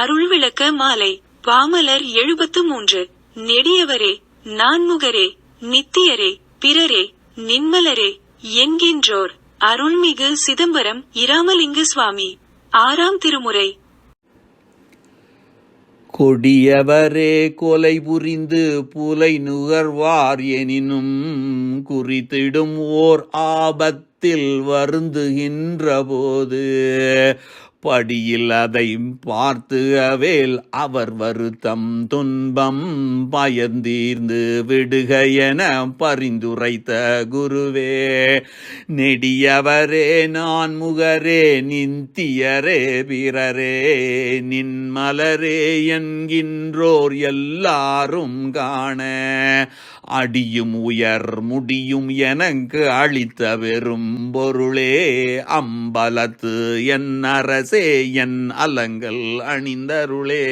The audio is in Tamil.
அருள் விளக்க மாலை. பாமலர் எழுபத்து மூன்று நெடியவரே நான்முகரே நித்தியரே பிறரே நின்மலரே என்கின்றோர். அருள்மிகு சிதம்பரம் இராமலிங்க சுவாமி. ஆறாம் திருமுறை. கொடியவரே கொலை புரிந்து புலை நுகர்வார் எனினும் குறித்திடும் ஓர் ஆபத்தில் வருந்துகின்ற போது படியில் அதை பார்த்து அவேல் அவர் வருத்தம் துன்பம் பயந்தீர்ந்து விடுக என பரிந்துரைத்த குருவே நெடியவரே நான் முகரே நிந்தியரே பிறரே நின்மலரே என்கின்றோர் எல்லாரும் காண அடியும் உயர் முடியும் எனக்கு அளித்த வெறும் பொருளே. அம்பலத்து என் அரசே என் அலங்கள் அணிந்தருளே.